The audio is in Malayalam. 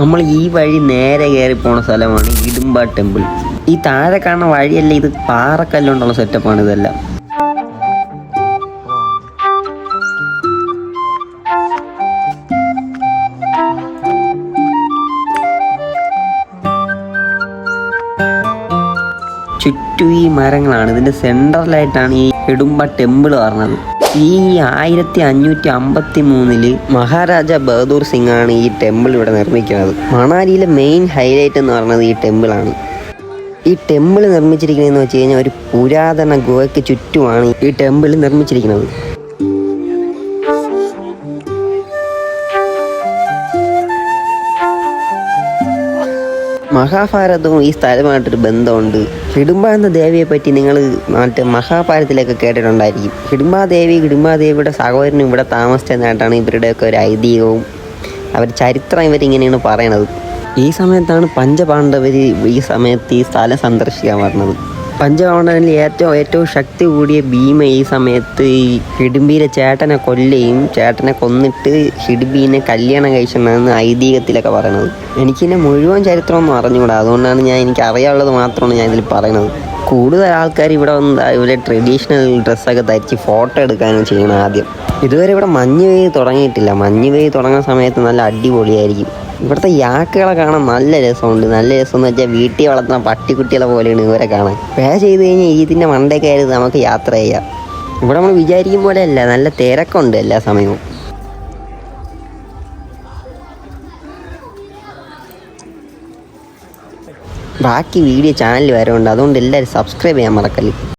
നമ്മൾ ഈ വഴി നേരെ കയറി പോണ സ്ഥലമാണ് ഇടുമ്പ ടെമ്പിൾ. ഈ താഴെ കാണുന്ന വഴിയല്ല ഇത് പാറക്കല്ലുകൊണ്ടുള്ള സെറ്റപ്പാണ് ഇതെല്ലാം. ചുറ്റും ഈ മരങ്ങളാണ്. ഇതിന്റെ സെൻട്രലായിട്ടാണ് ഈ ഇടുമ്പ ടെമ്പിൾ പറഞ്ഞത് ഈ ആയിരത്തി അഞ്ഞൂറ്റി അമ്പത്തി മൂന്നിൽ മഹാരാജ ബഹദൂർ സിംഗ് ആണ് ഈ ടെമ്പിൾ ഇവിടെ നിർമ്മിക്കുന്നത്. മണാലിയിലെ മെയിൻ ഹൈലൈറ്റ് എന്ന് പറയുന്നത് ഈ ടെമ്പിളാണ് ഈ ടെമ്പിൾ നിർമ്മിച്ചിരിക്കുന്നതെന്ന് വെച്ച് കഴിഞ്ഞാൽ ഒരു പുരാതന ഗുഹയ്ക്ക് ചുറ്റുമാണ് ഈ ടെമ്പിൾ നിർമ്മിച്ചിരിക്കുന്നത്. മഹാഭാരതവും ഈ സ്ഥലമായിട്ടൊരു ബന്ധമുണ്ട്. ഹിഡുംബ എന്ന ദേവിയെ പറ്റി നിങ്ങൾ മറ്റേ മഹാഭാരതത്തിലൊക്കെ കേട്ടിട്ടുണ്ടായിരിക്കും. ഹിഡുംബാദേവി ഹിഡുംബാദേവിയുടെ സഹോദരനും ഇവിടെ താമസിച്ചതായിട്ടാണ് ഇവരുടെയൊക്കെ ഒരു ഐതിഹ്യവും അവർ ചരിത്രം ഇവരിങ്ങനെയാണ് പറയണത്. ഈ സമയത്താണ് പഞ്ചപാണ്ഡവർ ഈ സമയത്ത് ഈ സ്ഥലം സന്ദർശിക്കാൻ പറഞ്ഞത് പഞ്ചപാണ്ഡവനിൽ ഏറ്റവും ഏറ്റവും ശക്തി കൂടിയ ഭീമ ഈ സമയത്ത് ഈ ഹിഡുംബിയിലെ ചേട്ടനെ കൊല്ലുകയും ചേട്ടനെ കൊന്നിട്ട് ഹിഡുംബീനെ കല്യാണം കഴിച്ചെന്നാണ് ഐതിഹ്യത്തിലൊക്കെ പറയണത്. എനിക്കിന്നെ മുഴുവൻ ചരിത്രമൊന്നും അറിഞ്ഞുകൂടാ. അതുകൊണ്ടാണ് ഞാൻ എനിക്ക് അറിയാനുള്ളത് മാത്രമാണ് ഞാൻ ഇതിൽ പറയുന്നത്. കൂടുതൽ ആൾക്കാർ ഇവിടെ വന്ന് ഇവരെ ട്രഡീഷണൽ ഡ്രസ്സൊക്കെ ധരിച്ച് ഫോട്ടോ എടുക്കാനും ചെയ്യണം ആദ്യം. ഇതുവരെ ഇവിടെ മഞ്ഞ് പെയ്ത് തുടങ്ങിയിട്ടില്ല. മഞ്ഞ് പെയ്ത് തുടങ്ങുന്ന സമയത്ത് നല്ല അടിപൊളിയായിരിക്കും. ഇവിടുത്തെ യാക്കുകളെ കാണാൻ നല്ല രസമുണ്ട്. നല്ല രസം എന്ന് വെച്ചാൽ വീട്ടിൽ വളർത്തുന്ന പട്ടിക്കുട്ടികളെ പോലെയാണ് ഇവരെ കാണാൻ. പേ ചെയ്ത് കഴിഞ്ഞാൽ ഇതിന്റെ മണ്ടേക്കായിരുന്നു നമുക്ക് യാത്ര ചെയ്യാം. ഇവിടെ നമ്മൾ വിചാരിക്കും പോലെ അല്ല. നല്ല തിരക്കുണ്ട് എല്ലാ സമയവും. ബാക്കി വീഡിയോ ചാനൽ വരെ ഉണ്ട് അതുകൊണ്ട് എല്ലാവരും സബ്സ്ക്രൈബ് ചെയ്യാൻ മറക്കല്ലേ.